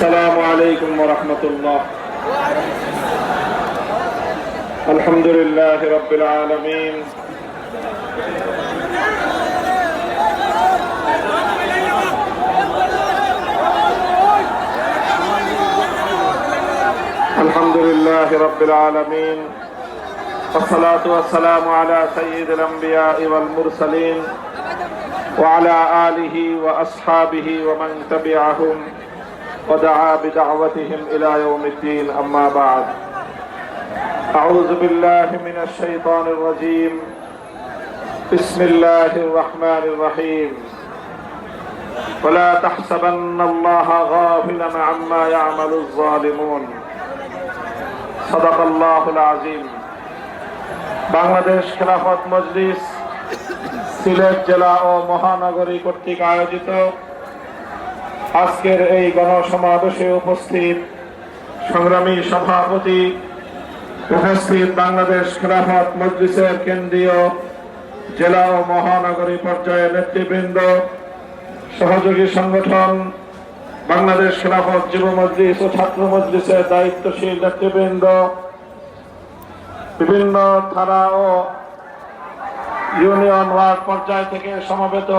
السلام عليكم ورحمة الله. الحمد لله رب العالمين. الحمد لله رب العالمين. والصلاة والسلام على سيد الأنبياء والمرسلين وعلى آله وأصحابه ومن تبعهم ودعا بدعوتهم إلى يوم الدين أما بعد أعوذ بالله من الشيطان الرجيم بسم الله الرحمن الرحيم ولا تحسبن الله غافلا عما يعمل الظالمون صدق الله العظيم বাংলাদেশ খেলাফত মজলিস সিলেট জেলা ও মহানগরী কর্তৃক আয়োজিত আজকের এই গণসমাবেশে উপস্থিত সংগ্রামী সভাপতি উপস্থিত বাংলাদেশ খেলাফত মজলিসের কেন্দ্রীয় জেলা ও মহানগরী পর্যায়ে নেতৃবৃন্দ, সহযোগী সংগঠন, বাংলাদেশ খেলাফত যুব মজলিস ও ছাত্র মজলিসের দায়িত্বশীল নেতৃবৃন্দ, বিভিন্ন থানা ও ইউনিয়ন ওয়ার্ড পর্যায় থেকে সমবেত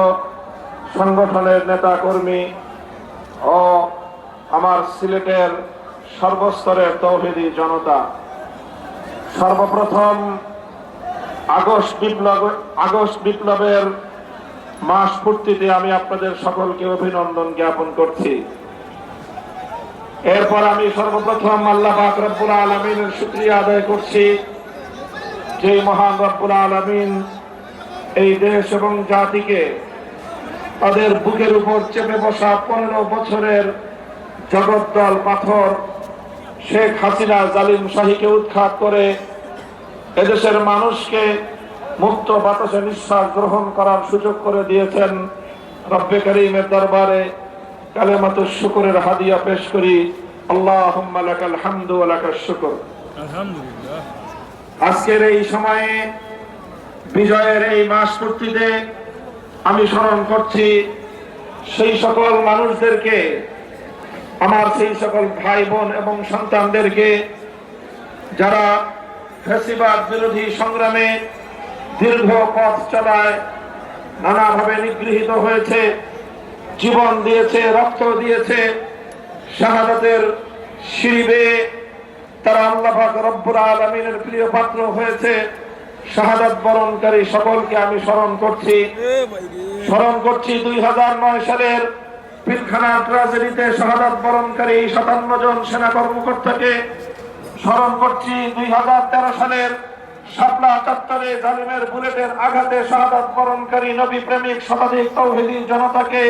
সংগঠনের নেতা কর্মী ও আমার সিলেটের সর্বস্তরের তৌহিদি জনতা, সর্বপ্রথম আগস্ট বিপ্লব, আগস্ট বিপ্লবের মাস পূর্তিতে আমি আপনাদের সকলকে অভিনন্দন জ্ঞাপন করছি। এরপর আমি সর্বপ্রথম আল্লাহ রব্বুল আলমিনের শুক্রিয়া আদায় করছি। যে মহান রব্বুল আলমিন এই দেশ এবং জাতিকে তাদের বুকের উপর চেপে বসা পনেরো বছরের জগদ্দল পাথর শেখ হাসিনা জালিম শাহীকে উৎখাত করে এদেশের মানুষকে মুক্ত বাতাসে নিঃশ্বাস গ্রহণ করার সুযোগ করে দিয়েছেন রব্বে করিমের দরবারে কালেমাত শুকরের হাদিয়া পেশ করি। আল্লাহ লাকাল হামদু শুকর। আজকের এই সময়ে বিজয়ের এই মাস পূর্তিতে আমি স্মরণ করছি সেই সকল মানুষদেরকে, আমার সেই সকল ভাই বোন এবং সন্তানদেরকে যারা ফেসিবাদ বিরোধী সংগ্রামে দীর্ঘ পথ চলায় নানাভাবে নিগৃহীত হয়েছে, জীবন দিয়েছে, রক্ত দিয়েছে, শাহাদাতের সিঁড়ি তারা আল্লাহ পাক রব্বুল আলমিনের প্রিয় পাত্র হয়েছে। শাহাদাত বরণকারী সকলকে আমি স্মরণ করছি। স্মরণ করছি দুই হাজার নয় সালের পিলখানা ট্রাজেডিতে শাহাদাত বরণকারী সাতান্ন জন সেনা কর্মকর্তাকে স্মরণ করছি দুই হাজার তেরো সালের শাপলা চত্বরে জালিমের বুলেটের আঘাতে শাহাদাত বরণকারী নবী প্রেমিক শতাধিক তৌহিদি জনতাকে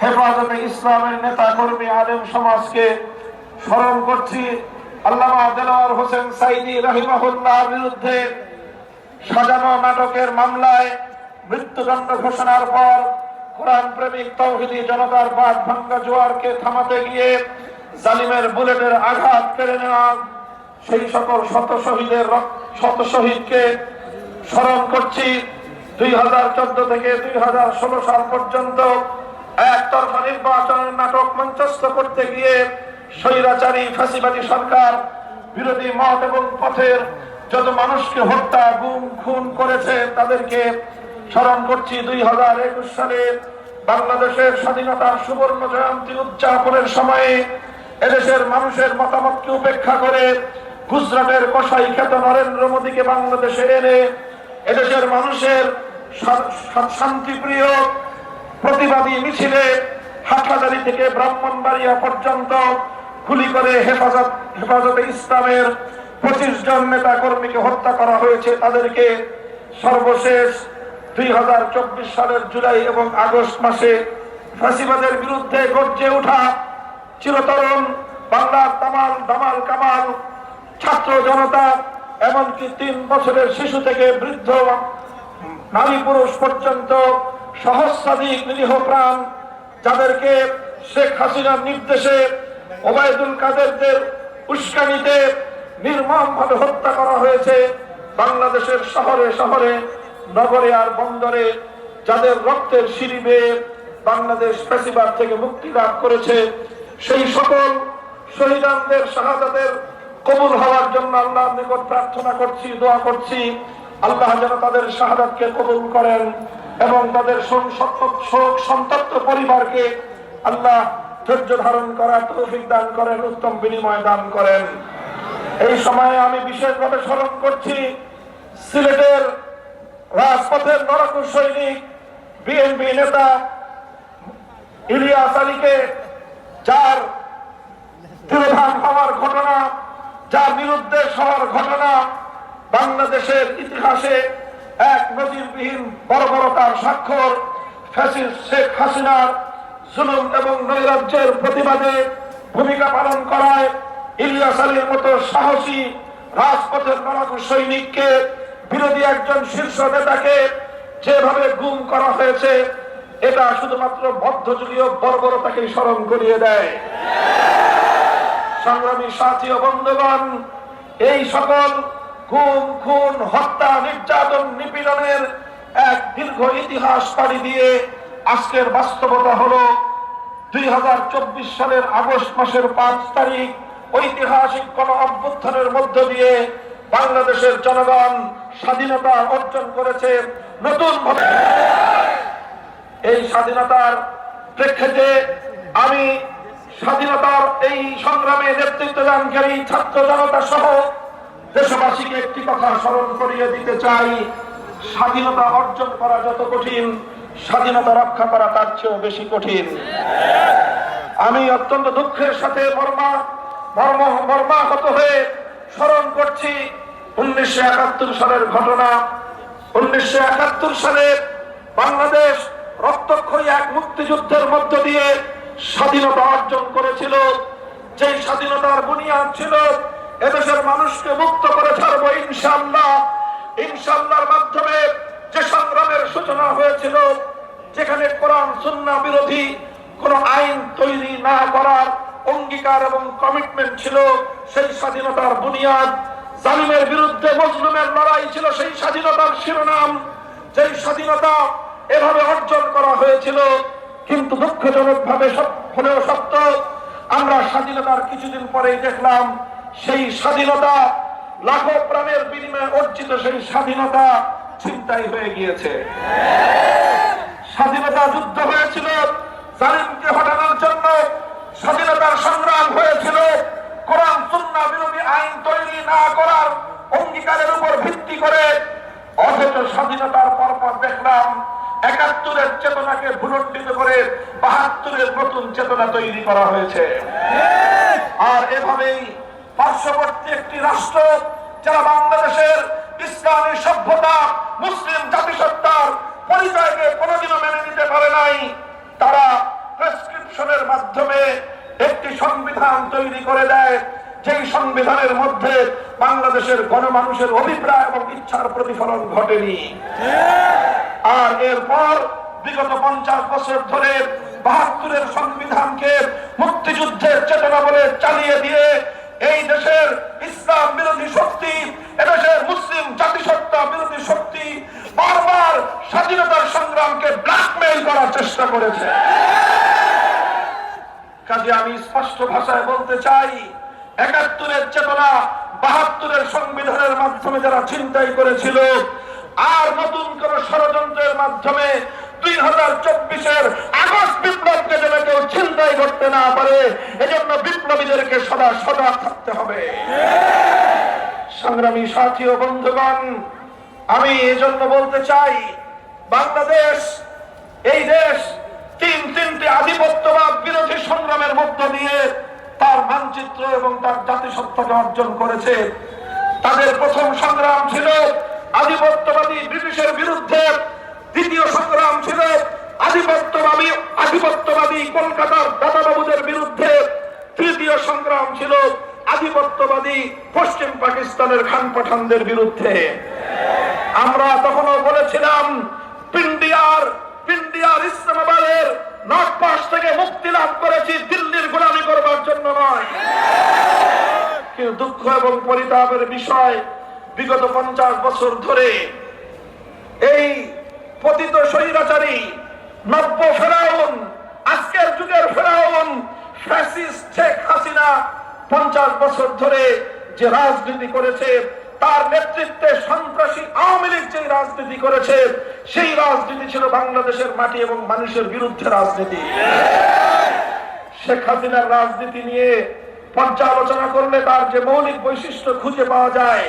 হেফাজতে ইসলামের নেতা কর্মী আলেম সমাজকে স্মরণ করছি। আল্লামা দেলোয়ার হোসেন সাইদি রহিমাহুল্লাহ বিরুদ্ধে সাজানো নাটকের মামলায় মৃত্যুদণ্ড ঘোষণার পর কোরআন প্রেমিক তৌহিদি জনতার বাদ ভাঙ্গা জোয়ারকে থামাতে গিয়ে জালিমের বুলেটের আঘাত কেড়ে নেওয়া, সেই সকল শত শহীদের শত শহীদকে স্মরণ করছি। দুই হাজার চোদ্দ থেকে দুই হাজার ষোলো সাল পর্যন্ত একতরফা নির্বাচনের নাটক মঞ্চস্থ করতে গিয়ে স্বৈরাচারী, ফাঁসিবাদী সরকার, বিরোধী মত এবং পথের যত মানুষকে হত্যা, গুম, খুন করেছে, তাদেরকে স্মরণ করছি দুই হাজার একুশ সালে বাংলাদেশের স্বাধীনতার সুবর্ণ জয়ন্তী উদযাপনের সময়ে এদেশের মানুষের মতামতকে উপেক্ষা করে গুজরাটের কসাই খ্যাত নরেন্দ্র মোদীকে বাংলাদেশে এনে এদেশের মানুষের শান্তিপ্রিয় প্রতিবাদী মিছিলে হাটহাজারি থেকে ব্রাহ্মণবাড়িয়া পর্যন্ত গুলি করে হেফাজত, হেফাজতে ইসলামের পঁচিশ জন নেতা কর্মীকে হত্যা করা হয়েছে তাদেরকে সর্বশেষ দুই হাজার চব্বিশ সালের জুলাই এবং আগস্ট মাসে ফাঁসিবাদের বিরুদ্ধে গর্জে ওঠা চিরতরুণ বাংলার তামাল, দামাল, কামাল ছাত্র জনতা এমনকি তিন বছরের শিশু থেকে বৃদ্ধ নারী পুরুষ পর্যন্ত সহস্রাধিক নিরীহ প্রাণ যাদেরকে শেখ হাসিনার নির্দেশে ওবায়দুল কাদেরদের উস্কানিতে নির্মম ভাবে হত্যা করা হয়েছে বাংলাদেশের শহরে শহরে, নগরে আর বন্দরে, যাদের রক্তের সিঁড়ি বেয়ে বাংলাদেশ ফ্যাসিবাদ থেকে মুক্তি লাভ করেছে। সেই সকল শহীদানদের, শাহাদাতের কবুল হওয়ার জন্য আল্লাহর নিকট প্রার্থনা করছি, দোয়া করছি। আল্লাহ যেন তাদের শাহাদাতকে কবুল করেন এবং তাদের শোক, সন্তপ্ত পরিবারকে আল্লাহ ধৈর্য ধারণ করার তৌফিক দান করেন, উত্তম বিনিময় দান করেন। এই সময়ে আমি বিশেষভাবে স্মরণ করছি সিলেটের রাজপথের নরকুশ সৈনিক, বিএনপি নেতা ইলিয়াস আলীকে, যার তিরোধান হওয়ার ঘটনা, যার বিরুদ্ধে হওয়ার ঘটনা, বাংলাদেশের ইতিহাসে এক নজিরবিহীন বর্বরতার স্বাক্ষর, ফ্যাসিস্ট শেখ হাসিনার জুলুম এবং নৈরাজ্যের প্রতিবাদে ভূমিকা পালন করায় ইলিয়াস আলীর মতো সাহসী রাজপথের নরক সৈনিককে বিরোধী একজন শীর্ষ নেতাকে যেভাবে গুম করা হয়েছে, এটা শুধুমাত্র মধ্যযুগীয় বর্বরতাকে স্মরণ করিয়ে দেয়। সংগ্রামী সাথী ও বন্ধুগণ, এই সকল গুম, খুন, হত্যা, নির্যাতন, নিপীড়নের এক দীর্ঘ ইতিহাস পাড়ি দিয়ে আজকের বাস্তবতা হলো দুই হাজার চব্বিশ সালের আগস্ট মাসের পাঁচ তারিখ ঐতিহাসিক কোন অভ্যুত্থানের মধ্য দিয়ে বাংলাদেশের জনগণ স্বাধীনতা অর্জন করেছে নতুন ভাবে। এই স্বাধীনতার প্রেক্ষিতে আমি স্বাধীনতার এই সংগ্রামে নেতৃত্ব দানকারী ছাত্র জনতা সহ দেশবাসীকে একটি কথা স্মরণ করিয়ে দিতে চাই। স্বাধীনতা অর্জন করা যত কঠিন, স্বাধীনতা রক্ষা করা তার চেয়েও বেশি কঠিন। আমি অত্যন্ত দুঃখের সাথে মর্মা মর্ম মর্মাহত হয়ে স্মরণ করছি উনিশশো একাত্তর সালের ঘটনা। উনিশশো একাত্তর সালে বাংলাদেশ রক্তক্ষয়ী এক মুক্তিযুদ্ধের মধ্য দিয়ে স্বাধীনতা অর্জন করেছিল। যেই স্বাধীনতার বুনিয়াদ ছিল, এদেশের মানুষকে মুক্ত করে ছাড়বো ইনশাল্লাহ ইনশাল্লাহর মাধ্যমে যে সংগ্রামের সূচনা হয়েছিল, যেখানে কোরআন সুন্না বিরোধী কোন আইন তৈরি না করার অঙ্গীকার এবং কমিটমেন্ট ছিল, সেই স্বাধীনতার বুনিয়াদ। জালিমের বিরুদ্ধে মজলুমের লড়াই ছিল, সেই স্বাধীনতার শিরোনাম। যেই স্বাধীনতা এভাবে অর্জন করা হয়েছিল, কিন্তু দুঃখজনক ভাবে হলেও সত্য, আমরা স্বাধীনতার কিছুদিন পরেই দেখলাম, সেই স্বাধীনতা লাখো প্রাণের বিনিময়ে অর্জিত সেই স্বাধীনতা ছিনতাই হয়ে গিয়েছে। স্বাধীনতা যুদ্ধ হয়েছিল, জালিমকে হটানোর জন্য স্বাধীনতার সংগ্রাম হয়েছিল, কোরআন সুন্না বিরোধী আইন তৈরি না করার অঙ্গীকারের উপর ভিত্তি করে অথচ স্বাধীনতার পরপর দেখলাম একাত্তরের চেতনাকে ভুলণ্ডিত করে বাহাত্তরের নতুন চেতনা তৈরি করা হয়েছে। আর এভাবেই পার্শ্ববর্তী একটি রাষ্ট্র, যারা বাংলাদেশের ইসলামী সভ্যতা, মুসলিম জাতিসত্তার পরিচয়কে কোনোদিনও মেনে নিতে পারে নাই তারা প্রেসক্রিপশনের মাধ্যমে একটি সংবিধান তৈরি করে দেয়, যেই সংবিধানের মধ্যে বাংলাদেশের গণমানুষের অভিপ্রায় এবং ইচ্ছার প্রতিফলন ঘটেনি। আর এরপর বিগত পঞ্চাশ বছর ধরে বাহাত্তরের সংবিধানকে মুক্তিযুদ্ধের চেতনা বলে চালিয়ে দিয়ে এই দেশের ইসলাম বিরোধী শক্তি এদেশের মুসলিম জাতিসত্তা বিরোধী শক্তি বারবার স্বাধীনতার সংগ্রামকে ব্ল্যাকমেইল করার চেষ্টা করেছে। কাজে আমি স্পষ্ট ভাষায় বলতে চাই, একাত্তরের চেতনা বাহাত্তরের সংবিধানের মাধ্যমে যারা চিন্তাই করেছিল, আর নতুন কোন ষড়যন্ত্রের মাধ্যমে দুই হাজার চব্বিশের আগস্ট বিপ্লবকে যেন কেউ চিন্তাই করতে না পারে, এজন্য বিপ্লবীদেরকে সদা সদা থাকতে হবে। সংগ্রামী সাথী ও বন্ধুগণ, আমি এজন্য বলতে চাই, বাংলাদেশ, এই দেশ তিন তিনটি আধিপত্যবাদ বিরোধী সংগ্রামের মধ্য দিয়ে তার মানচিত্র এবং তার জাতিসত্তাকে অর্জন করেছে। তাদের প্রথম সংগ্রাম ছিল আধিপত্যবাদী ব্রিটিশের বিরুদ্ধে। দ্বিতীয় সংগ্রাম ছিল আধিপত্যবাদী আধিপত্যবাদী কলকাতার দাদাবাবুদের বিরুদ্ধে। তৃতীয় সংগ্রাম ছিল আধিপত্যবাদী পশ্চিম পাকিস্তানের খান পাঠানদের বিরুদ্ধে। আমরা তখনও বলেছিলাম, পিন্ডিয়ার পিন্ডিয়ার ইসলামাবাদের নর্থ পাশ থেকে মুক্তি লাভ করেছি দিল্লির গোলামি করবার জন্য নয়। কিন্তু দুঃখ এবং পরিতাপের বিষয় বিগত পঞ্চাশ বছর ধরে এই পতিত স্বৈরাচারী নব্য ফেরাউন, আজকের যুগের ফেরাউন, ফ্যাসিস্ট পঞ্চাশ বছর ধরে যে রাজনীতি করেছে তার নেতৃত্বে সন্ত্রাসী আওয়ামী লীগ যে রাজনীতি করেছে, সেই রাজনীতি ছিল বাংলাদেশের মাটি এবং মানুষের বিরুদ্ধে রাজনীতি। শেখ হাসিনার রাজনীতি নিয়ে পর্যালোচনা করলে তার যে মৌলিক বৈশিষ্ট্য খুঁজে পাওয়া যায়,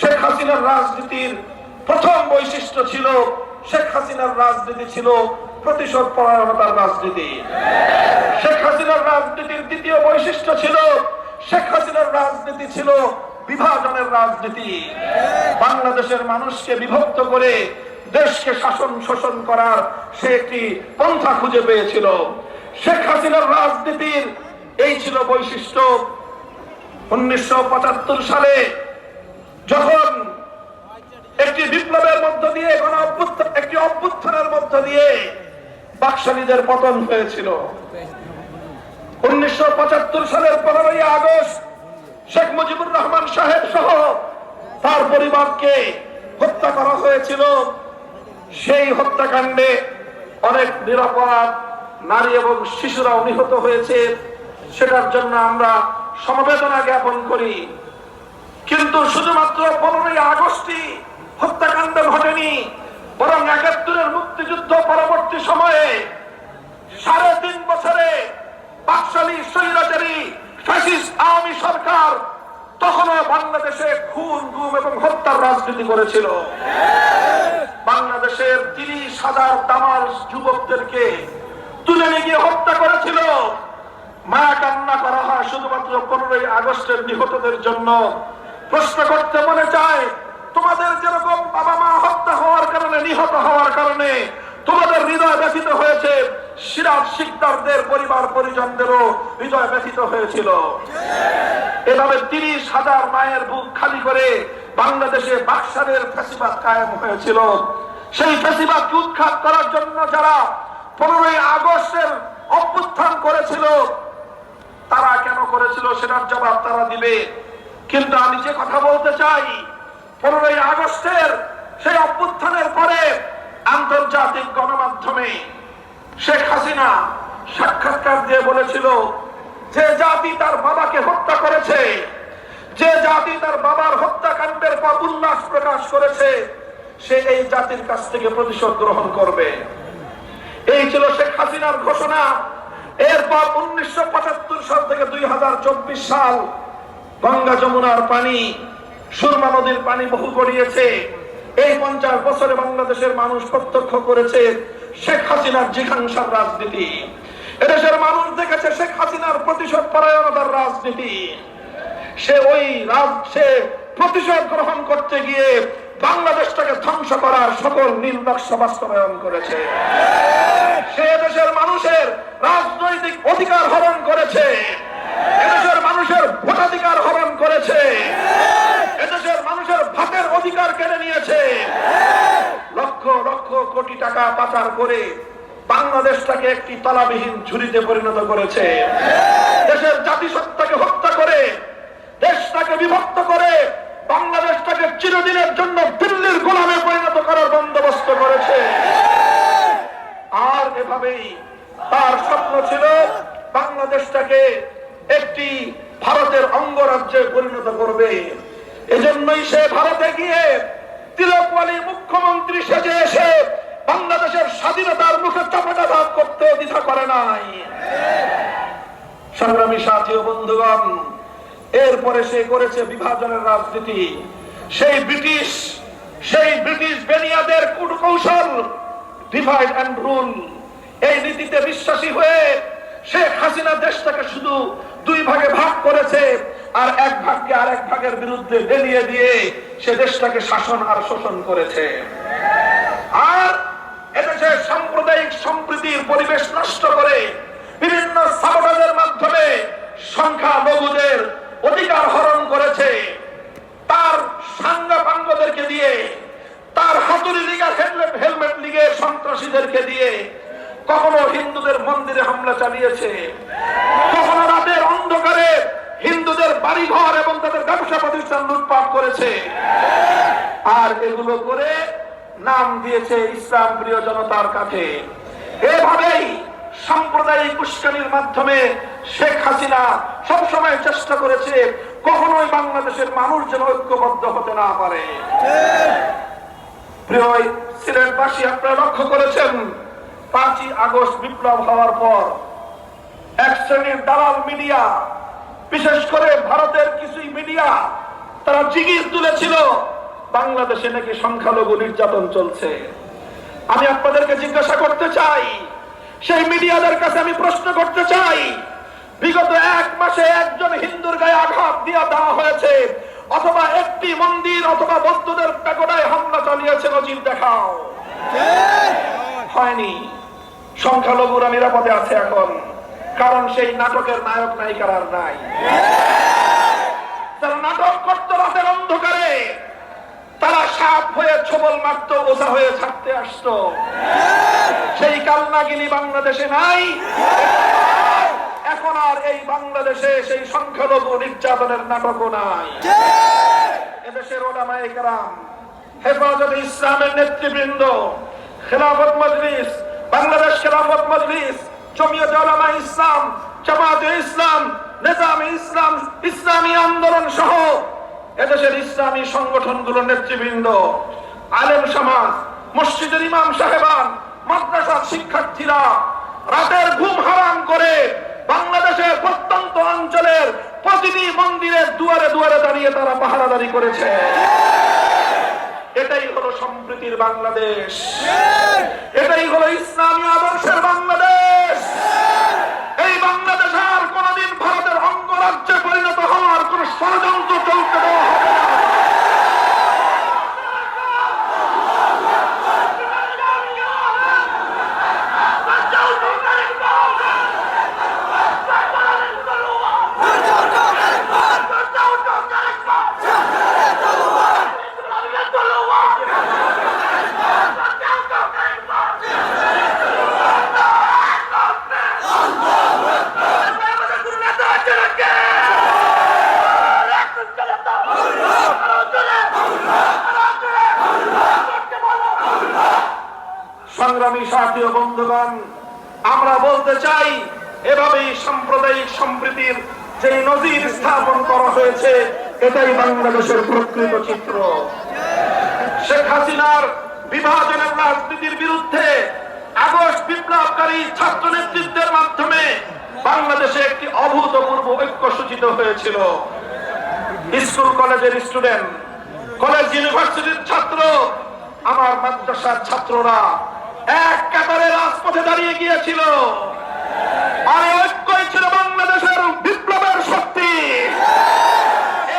শেখ হাসিনার রাজনীতির প্রথম বৈশিষ্ট্য ছিল, শেখ হাসিনার রাজনীতি ছিল প্রতিশোধ পরায়ণতার রাজনীতি। শেখ হাসিনার রাজনীতির দ্বিতীয় বৈশিষ্ট্য ছিল, শেখ হাসিনার রাজনীতি ছিল বিভাজনের রাজনীতি। বাংলাদেশের মানুষকে বিভক্ত করে দেশকে শাসন শোষণ করার সে একটি পন্থা খুঁজে পেয়েছিল। শেখ হাসিনার রাজনীতির এই ছিল বৈশিষ্ট্য। উনিশশো পঁচাত্তর সালে যখন একটি বিপ্লবের মধ্য দিয়ে কোন একটি অভ্যুত্থানের মধ্য দিয়ে বাকশালীদের পতন হয়েছিল। উনিশশো পঁচাত্তর সালের পনেরোই আগস্ট শেখ মুজিবুর রহমান সাহেব সহ তার পরিবারকে হত্যা করা হয়েছিল। সেই হত্যাকাণ্ডে অনেক নিরাপরাধ নারী এবং শিশুরা নিহত হয়েছে। সেটার জন্য আমরা সমবেদনা জ্ঞাপন করি। কিন্তু শুধুমাত্র পনেরোই আগস্টই হত্যাকাণ্ড ঘটেনি, বরং একাত্তরের মুক্তিযুদ্ধ পরবর্তী সময়ে সাড়ে তিন বছরে বাকশালী স্বৈরাচারী ফ্যাসিস্ট আওয়ামী সরকার তখনও বাংলাদেশে খুন, গুম এবং হত্যার রাজনীতি করেছিল। বাংলাদেশের তিরিশ হাজার তামার যুবকদেরকে তুলে নিয়ে গিয়ে হত্যা করেছিল। মায়া কান্না করা হয় শুধুমাত্র পনেরোই আগস্টের নিহতদের জন্য। প্রশ্ন করতে মনে চায়, তোমাদের যেরকম বাবা মা হত্যা হওয়ার কারণে, নিহত হওয়ার কারণে হৃদয় ব্যথিত হয়েছে। সিরাজ শিকদারদের পরিবার পরিজনদেরও হৃদয় ব্যথিত হয়েছিল। এভাবে তিরিশ হাজার মায়ের বুক খালি করে বাংলাদেশে বাক্সারের ফেসিবাদ কায়েম হয়েছিল। সেই ফেসিবাদকে উৎখাত করার জন্য যারা পনেরোই আগস্টের অভ্যুত্থান করেছিল, তারা কেন করেছিল সেটার জবাব তারা দিবে। কিন্তু আমি যে কথা বলতে চাই, পনেরোই আগস্টের সেই অভ্যুত্থানের পরে আন্তর্জাতিক গণমাধ্যমে শেখ হাসিনা সাক্ষাৎকার দিয়ে বলেছিল, যে জাতি তার বাবাকে হত্যা করেছে, যে জাতি তার বাবার হত্যাকাণ্ডের পর উল্লাস প্রকাশ করেছে, সে এই জাতির কাছ থেকে প্রতিশোধ গ্রহণ করবে। এই ছিল শেখ হাসিনার ঘোষণা। এরপর উনিশশো পঁচাত্তর সাল থেকে দুই হাজার চব্বিশ সাল গঙ্গা যমুনার পানি, সুরমা নদীর পানি বহু গড়িয়েছে। এই পঞ্চাশ বছরে বাংলাদেশের মানুষ প্রত্যক্ষ করেছে শেখ হাসিনার জিঘাংসার রাজনীতি। এদেশের মানুষ দেখেছে শেখ হাসিনার প্রতিশোধ পরায়ণতার রাজনীতি। সে ওই রাজ, সে প্রতিশোধ গ্রহণ করতে গিয়ে বাংলাদেশটাকে ধ্বংস করার সকল নীল নকশা বাস্তবায়ন করেছে। সে দেশের মানুষের রাজনৈতিক অধিকার হরণ করেছে। এদেশের মানুষের ভোটাধিকার হরণ করেছে। এদেশের মানুষের ভাতের অধিকার কেড়ে নিয়েছে। লক্ষ লক্ষ কোটি টাকা পাচার করে বাংলাদেশটাকে একটি তলাবিহীন ঝুড়িতে পরিণত করেছে। দেশের জাতিসত্তাকে হত্যা করে, দেশটাকে বিভক্ত করে, বাংলাদেশটাকে চিরদিনের জন্য দিল্লির গোলামে পরিণত করার বন্দোবস্ত করেছে। আর এভাবেই তার স্বপ্ন ছিল বাংলাদেশটাকে একটি ভারতের অঙ্গরাজ্যে পরিণত করবে। এজন্যই সে ভারতে গিয়ে তিলকওয়ালি মুখ্যমন্ত্রী সেজে এসে বাংলাদেশের স্বাধীনতার মুখে চাপাটাঘাত করতে দ্বিধা করে নাই। সংগ্রামী সাথী বন্ধুগণ, এরপরে সে করেছে বিভাজনের রাজনীতি। সেই ব্রিটিশ সেই ব্রিটিশ বেনিয়াদের কূটকৌশল, ডিভাইড অ্যান্ড রুল, এই নীতিতে বিশ্বাসী হয়ে শেখ হাসিনা দেশটাকে শুধু দুই ভাগে ভাগ করেছে আর এক ভাগকে আর এক ভাগের বিরুদ্ধে বেরিয়ে দিয়ে সে দেশটাকে শাসন আর শোষণ করেছে। আর এদেশে সাম্প্রদায়িক সম্প্রীতির পরিবেশ নষ্ট করে বিভিন্ন সাবটাজের মাধ্যমে সংখ্যা লঘুদের অধিকার হরণ করেছে। তার সাঙ্গা পাঙ্গদেরকে দিয়ে, তার হাতুড়ি লীগের হেলমেট লীগের সন্ত্রাসীদেরকে দিয়ে কখনো হিন্দুদের মন্দিরে হামলা চালিয়েছে? কখনো রাতের অন্ধকারে হিন্দুদের বাড়িঘর এবং তাদের ব্যবসা প্রতিষ্ঠান লুটপাট করেছে। আর এগুলো করে নাম দিয়েছে ইসলাম প্রিয় জনতার কাছে। এভাবেই সাম্প্রদায়িক উস্কানির মাধ্যমে শেখ হাসিনা সবসময় চেষ্টা করেছে কখনোই বাংলাদেশের মানুষ যেন ঐক্যবদ্ধ হতে না পারে। প্রিয় সিলেটবাসী, আপনারা লক্ষ্য করেছেন পাঁচই আগস্ট বিপ্লব হওয়ার পর এক শ্রেণির দালাল মিডিয়া বিশেষ করে ভারতের কিছু মিডিয়া তারা জিগির তুলেছিল বাংলাদেশে নাকি সংখ্যালঘু নির্যাতন চলছে। আমি আপনাদেরকে জিজ্ঞাসা করতে চাই সেই মিডিয়াদের কাছে আমি প্রশ্ন করতে চাই বিগত এক মাসে একজন হিন্দুর গায়ে আঘাত দিয়া দেওয়া হয়েছে অথবা একটি মন্দির অথবা বৌদ্ধদের প্যাকোডায় হামলা চালিয়েছে নজির দেখাও। হয়নি। সংখ্যালঘুরা নিরাপদে আছে এখন। কারণ সেই নাটকের নায়ক নায়িকার আর নাই। তারা নাটক করতো রাতের অন্ধকারে, তারা সাপ হয়ে ছবল মারত, ওঝা হয়ে ছাড়তে আসতো। সেই কালনাগিনি বাংলাদেশে নাই। এখন আর এই বাংলাদেশে সেই সংখ্যালঘু নির্যাতনের নাটকও নাই। এদেশের ওলামায়ে কেরাম, হেফাজত ইসলামের নেতৃবৃন্দ, খেলাফত মজলিস বাংলাদেশ খেলাফত মজলিস, জমিয়ত ওলামা ইসলাম জামাতে ইসলাম, নেজামে ইসলাম, ইসলামী আন্দোলন সহ এদেশের ইসলামী সংগঠনগুলোর নেতৃবৃন্দ, আলেম সমাজ, মসজিদের ইমাম সাহেবান, মাদ্রাসার শিক্ষার্থীরা রাতের ঘুম হারাম করে বাংলাদেশের প্রত্যন্ত অঞ্চলের প্রতিটি মন্দিরের দুয়ারে দুয়ারে দাঁড়িয়ে তারা পাহারাদারি করেছে। এটাই হলো সম্প্রীতির বাংলাদেশ। এটাই হলো ইসলামী আদর্শের বাংলাদেশ। এই বাংলাদেশ আর কোনদিন ভারতের অঙ্গরাজ্যে পরিণত হওয়ার কোন ষড়যন্ত্র চলতে দেওয়া হবে না। সংগ্রামী সাথী ও বন্ধুগণ, আমরা বলতে চাই, এভাবেই সাম্প্রদায়িক সম্প্রীতির যে নজির স্থাপন করা হয়েছে, এটাই বাংলাদেশের প্রকৃত চিত্র। শেখ হাসিনার বিভাজনের রাজনীতির বিরুদ্ধে আগস্ট বিপ্লবকারী ছাত্র নেতৃত্বের মাধ্যমে বাংলাদেশে একটি অভূতপূর্ব ঐক্য সূচিত হয়েছিল। স্কুল কলেজের স্টুডেন্ট, কলেজ ইউনিভার্সিটির ছাত্র, আমার মাদ্রাসার ছাত্ররা এক কাতারে রাজপথে দাঁড়িয়ে গিয়েছিল। আর ঐক্যই ছিল বাংলাদেশের বিপ্লবের শক্তি।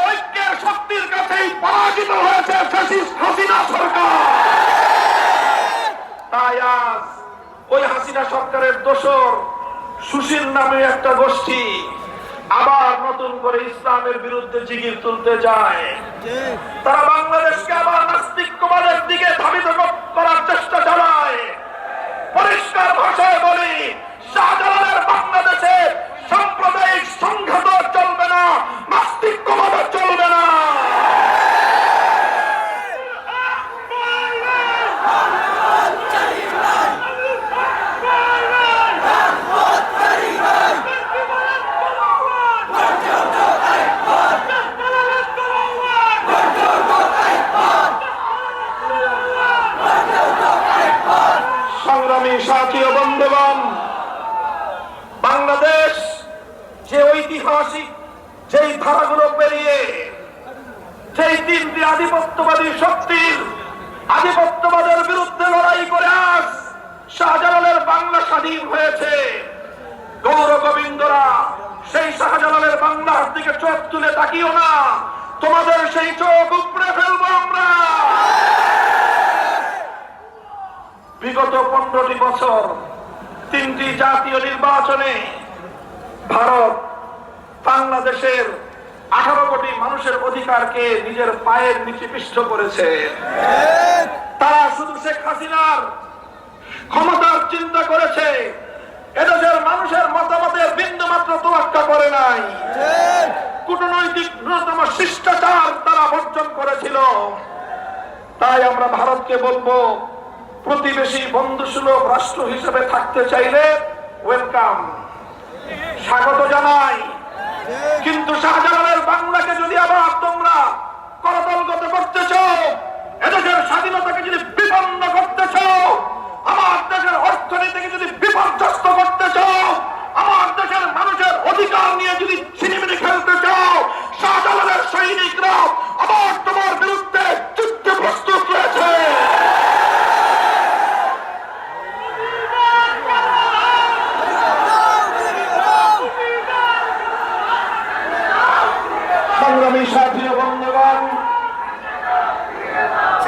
ঐক্যের শক্তির কাছেই পরাজিত হয়েছে হাসিনা সরকার। তাই আজ ওই হাসিনা সরকারের দোসর সুশীল নামে একটা গোষ্ঠী আবার নতুন করে ইসলামের বিরুদ্ধে জিগির তুলতে যায়। তারা বাংলাদেশকে আবার নাস্তিক্যবাদের দিকে ধাবিত করার চেষ্টা চালায়। পরিষ্কার ভাষায় বলি শাহজালালের বাংলাদেশে সাম্প্রদায়িক সংঘাত চলবে না নাস্তিক্যবাদ চলবে না ও বন্ধুগণ, বাংলাদেশ যে ঐতিহাসিক, যেই ধারাগুলো পেরিয়ে, যেই তিনটি আধিপত্যবাদী শক্তির আধিপত্যবাদের বিরুদ্ধে লড়াই করে আজ শাহজালালের বাংলা স্বাধীন হয়েছে। গৌর গোবিন্দরা সেই শাহজালালের বাংলার দিকে চোখ তুলে তাকিও না। তোমাদের সেই চোখ উপড়ে ফেলব আমরা। বিগত পনেরোটি বছর তিনটি জাতীয় নির্বাচনে ভারত বাংলাদেশের আঠারো কোটি মানুষের অধিকারকে নিজের পায়ের নিচে পিষ্ট করেছে। তারা শুধু শেখ হাসিনার ক্ষমতার চিন্তা করেছে। এদেশের মানুষের মতামতের বিন্দু মাত্র তোয়াক্কা করে নাই। কূটনৈতিক ন্যূনতম শিষ্টাচার তারা বর্জন করেছিল। তাই আমরা ভারতকে বলব প্রতিবেশী বন্ধু সুলভ রাষ্ট্র হিসেবে থাকতে চাইলে ওয়েলকাম। স্বাগত জানাই। কিন্তু শাহজালালের বাংলাকে যদি আবার তোমরা করতলগত করতে চাও, এদেশের স্বাধীনতাকে যদি বিপন্ন করতে চাও আমার দেশের অর্থনীতিকে যদি বিপর্যস্ত করতে চাও আমার দেশের মানুষের অধিকার নিয়ে যদি ছিনিমিনি খেলতে চাও শাহজালালের সৈনিকরা আবার তোমার বিরুদ্ধে যুদ্ধে প্রস্তুত রয়েছে সংগ্রামী সাথী ও বন্ধুগণ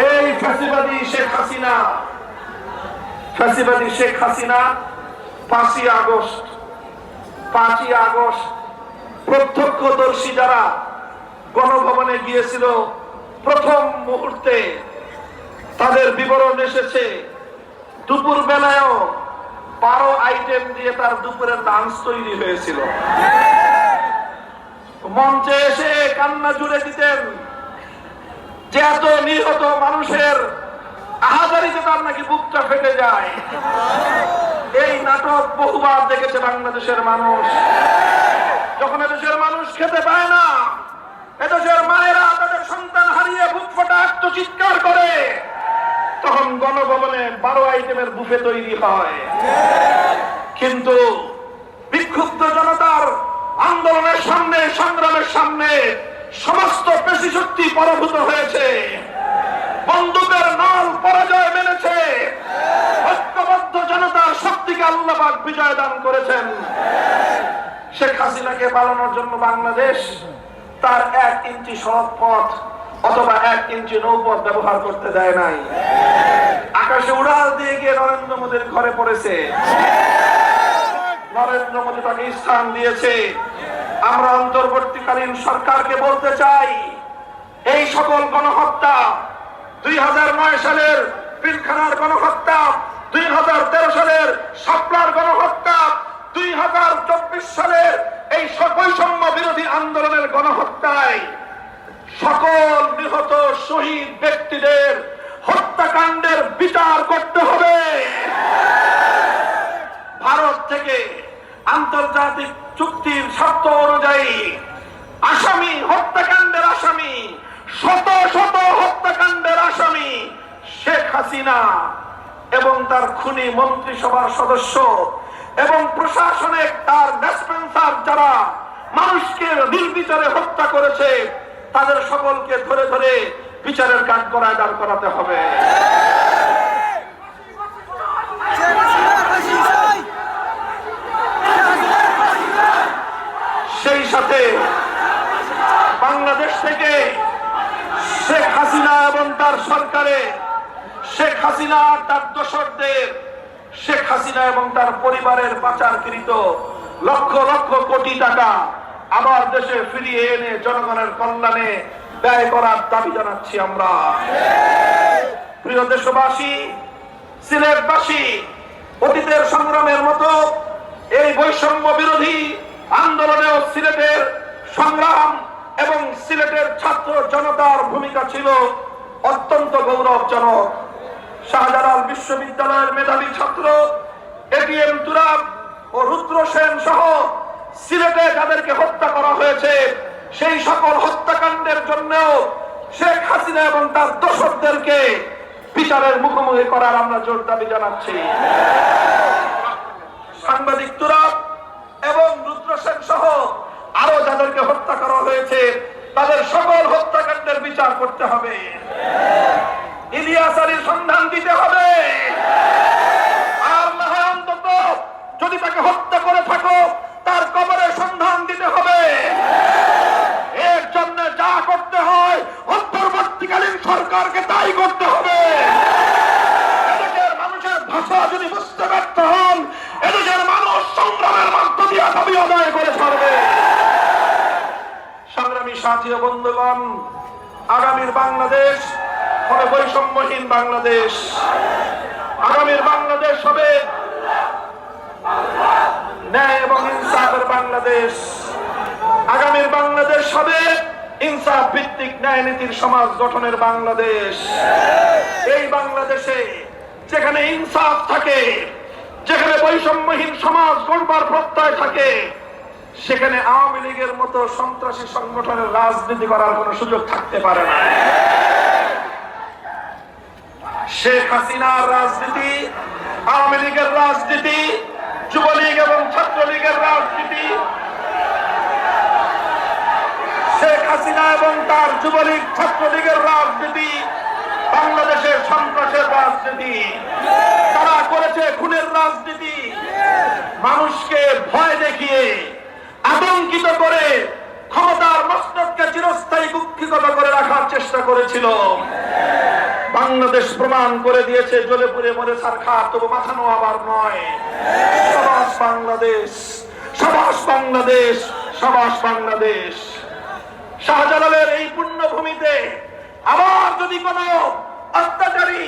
এই ফ্যাসিবাদী শেখ হাসিনা ফ্যাসিবাদী শেখ হাসিনা, পাঁচই আগস্ট পাঁচই আগস্ট, প্রত্যক্ষদর্শী যারা গণভবনে গিয়েছিল, প্রথম মুহূর্তে তাদের বিবরণ এসেছে দুপুর বেলায়ও বারো আইটেম দিয়ে তার দুপুরের ডান্স তৈরি হয়েছিল। মঞ্চে এসে কান্না জুড়ে দিতেন যে এত নিহত মানুষের আহাজারিতে তার নাকি বুকটা ফেটে যায়, এই নাটক বহুবার দেখেছে বাংলাদেশের মানুষ। যখন এদেশের মানুষ খেতে পায় না, এদেশের মায়েরা তাদের সন্তান হারিয়ে বুক ফোটা আত্মচিৎকার করে, তখন গণভবনে বারো আইটেমের বুফে তৈরি হয়। কিন্তু বিক্ষুব্ধ জনতার আন্দোলনের সামনে, সংগ্রামের সামনে সমস্ত পেশি শক্তি পরাভূত হয়েছে। বন্দুকের নল পরাজয় মেনেছে। ঐক্যবদ্ধ জনতার শক্তিকে আল্লাহবাদ বিজয় দান করেছেন। শেখ হাসিনাকে পালানোর জন্য বাংলাদেশ তার এক ইঞ্চি সড়ক পথ অথবা এক ইঞ্চি নৌপথ ব্যবহার করতে দেয় নাই। আকাশে উড়াল দিয়ে গিয়ে নরেন্দ্র মোদীর ঘরে পড়েছে। নরেন্দ্র মোদী তাকে স্থান দিয়েছে। আমরা অন্তর্বর্তীকালীন সরকারকে বলতে চাই, এই সকল গণহত্যা দুই হাজার নয় সালের পিলখানার গণহত্যা, দুই হাজার তেরো সালের সাপলার গণহত্যা, দুই হাজার চব্বিশ সালের এই বৈষম্য বিরোধী আন্দোলনের গণহত্যায় সকল নিহত শহীদ ব্যক্তিদের হত্যাকাণ্ডের বিচার করতে হবে। ভারত থেকে আন্তর্জাতিক চুক্তির শর্ত অনুযায়ী আসামি, হত্যাকাণ্ডের আসামি শত শত হত্যাকাণ্ডের আসামি শেখ হাসিনা এবং তার খুনি মন্ত্রিসভার সদস্য এবং প্রশাসনে তার ডিসপেন্সার যারা মানুষকে নির্বিচারে হত্যা করেছে, তাদের সকলকে ধরে ধরে বিচারের কাজ করায় দাঁড় করাতে হবে সেই সাথে বাংলাদেশ থেকে শেখ হাসিনা এবং তার সরকারে শেখ হাসিনা দোসরদের শেখ হাসিনা এবং তার পরিবারের পাচারকৃত লক্ষ লক্ষ কোটি টাকা আবার দেশে ফিরিয়ে এনে জনগণের কল্যাণে ব্যয় করার দাবি জানাচ্ছি আমরা। প্রিয় দেশবাসী, সিলেটবাসী, অতীতের সংগ্রামের মতো এই বৈষম্য বিরোধী আন্দোলনেও সিলেটের সংগ্রাম এবং সিলেটের ছাত্র জনতার ভূমিকা ছিল অত্যন্ত গৌরবজনক। শাহজালাল বিশ্ববিদ্যালয়ের মেধাবী ছাত্র এটিএম তুরাব ও রুদ্র সেন সহ সিলেটে যাদেরকে হত্যা করা হয়েছে, সেই সকল হত্যাকাণ্ডের জন্যও শেখ হাসিনা এবং তার দোষকদেরকে বিচারের মুখোমুখি করার আমরা জোর দাবি জানাচ্ছি। সাংবাদিক তুরাব এবং রুদ্র সেন সহ আরও যাদেরকে হত্যা করা হয়েছে, তাদের সকল হত্যাকাণ্ডের বিচার করতে হবে। ইলিয়াস আলীর সন্ধান দিতে হবে। আর যদি তাকে হত্যা করে থাকো, তার কবরের সন্ধান দিতে হবে। এর জন্য যা করতে হয়, অন্তর্বর্তীকালীন সরকারকে তাই করতে হবে। মানুষের ভাষা যদি বুঝতে ব্যর্থ হন, এদেশের মানুষ সংগ্রামের মধ্য দিয়ে দাবি করে ছাড়বে। সংগ্রামী সাথী বন্ধুগণ, আগামীর বাংলাদেশ হবে বৈষম্যহীন বাংলাদেশ। আগামীর বাংলাদেশ হবে ন্যায় এবং ইনসাফের বাংলাদেশ। আগামীর বাংলাদেশ হবে ইনসাফ ভিত্তিক ন্যায় নীতির সমাজ গঠনের বাংলাদেশ। এই বাংলাদেশে যেখানে ইনসাফ থাকে, যেখানে বৈষম্যহীন সমাজ গড়বার প্রত্যয় থাকে, সেখানে আওয়ামী লীগের মতো সন্ত্রাসী সংগঠনের রাজনীতি করার কোনো সুযোগ থাকতে পারে না। শেখ হাসিনার রাজনীতি, আওয়ামী লীগের রাজনীতি, যুবলীগ এবং ছাত্রলীগের রাজনীতি। শেখ হাসিনা এবং তার যুবলীগ, ছাত্রলীগের রাজনীতি, বাংলাদেশের সন্ত্রাসের রাজনীতি। তারা করেছে খুনের রাজনীতি। মানুষকে ভয় দেখিয়ে, আতঙ্কিত করে ক্ষমতার মস্তককে চিরস্থায়ী কুক্ষিগত করে রাখার চেষ্টা করেছিল। বাংলাদেশ প্রমাণ করে দিয়েছে, জ্বলে পুড়ে মরে সারখা তবু মাথা আবার নয়। সবাস বাংলাদেশ সবাস বাংলাদেশ সবাস বাংলাদেশ। শাহজালালের এই পুণ্যভূমিতে আবার যদি কোন অত্যাচারী,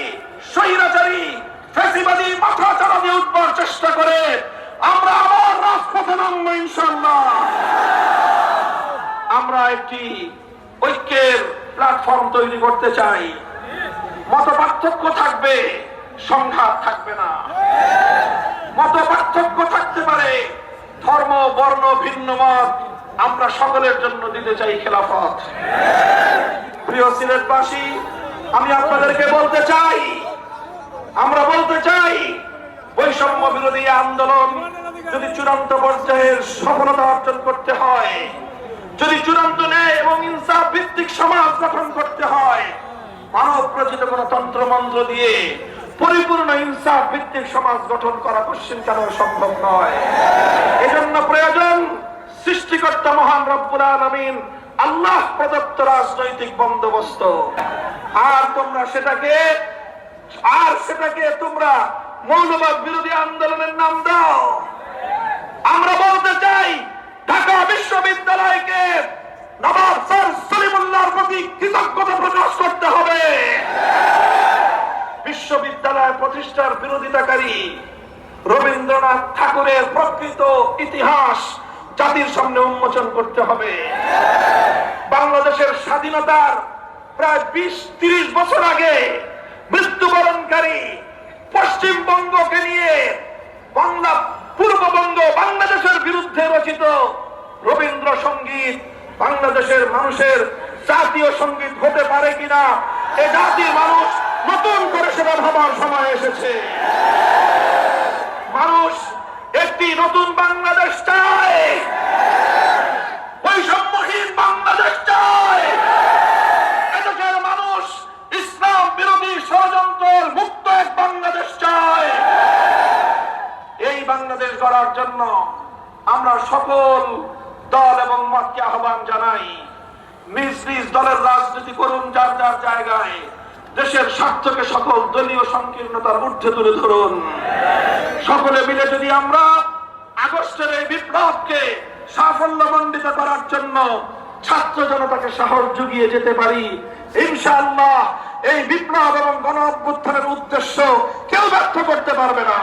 স্বৈরাচারী, ফ্যাসিবাদী মাথা চারা উঠবার চেষ্টা করে, আমরা আবার রাজপথে নামবো ইনশাল্লাহ আমরা একটি ঐক্যের প্ল্যাটফর্ম তৈরি করতে চাই। মত পার্থক্য থাকবে, সংঘাত থাকবে না। মত পার্থক্য থাকতে পারে, ধর্ম, বর্ণ, ভিন্ন মত আমরা সকলের জন্য দিতে চাই খেলাফত। প্রিয় সিলেটবাসী, আমি আপনাদেরকে বলতে চাই, আমরা বলতে চাই, বৈষম্য বিরোধী আন্দোলন যদি চূড়ান্ত পর্যায়ের সফলতা অর্জন করতে হয়, যদি চূড়ান্ত ন্যায় এবং ইনসাফ ভিত্তিক সমাজ গঠন করতে হয় মানব কোন তন্ত্র মন্ত্র দিয়ে পরিপূর্ণ ইনসাফ ভিত্তিক সমাজ গঠন করা কোশ্চিন কেন সম্ভব নয়? এজন্য প্রয়োজন সৃষ্টিকর্তা মহান রব্বুল আলমিন আল্লাহ প্রদত্ত রাজনৈতিক বন্দোবস্ত। আর তোমরা সেটাকে, আর সেটাকে তোমরা মৌলবাদ বিরোধী আন্দোলনের নাম দাও। আমরা বলতে চাই, ঢাকা বিশ্ববিদ্যালয়কে কৃতজ্ঞতা প্রকাশ করতে হবে। বিশ্ববিদ্যালয় প্রতিষ্ঠার বিরোধিতাকারী রবীন্দ্রনাথ ঠাকুরের প্রকৃত ইতিহাস জাতির সামনে উন্মোচন করতে হবে। বাংলাদেশের স্বাধীনতার প্রায় বিশ, তিরিশ বছর আগে মৃত্যুবরণকারী পশ্চিমবঙ্গকে নিয়ে বাংলা, পূর্ববঙ্গ, বাংলাদেশের বিরুদ্ধে রচিত রবীন্দ্র সংগীত বাংলাদেশের মানুষের জাতীয় সংগীত হতে পারে কিনা, এ জাতির মানুষ নতুন করে সেটা ভাবার সময় এসেছে। মানুষ একটি নতুন বাংলাদেশ চায়। বৈষম্যহীন বাংলাদেশ চায়। এদেশের মানুষ ইসলাম বিরোধী ষড়যন্ত্রের মুক্ত এক বাংলাদেশ চায়। এই বাংলাদেশ গড়ার জন্য আমরা সকল দল এবং মতকে আহ্বান জানাই। নিজ নিজ দলের রাজনীতি করুন যার যার জায়গায়। দেশের স্বার্থকে সকল দলীয় সংকীর্ণতার ঊর্ধ্বে তুলে ধরুন। সকলে মিলে যদি আমরা আগস্টের এই বিপ্লবকে সাফল্যমণ্ডিত করার জন্য ছাত্র জনতাকে সাহস জুগিয়ে যেতে পারি, ইনশাআল্লাহ এই বিপ্লব এবং গণ অভ্যুত্থানের উদ্দেশ্য কেউ ব্যর্থ করতে পারবে না।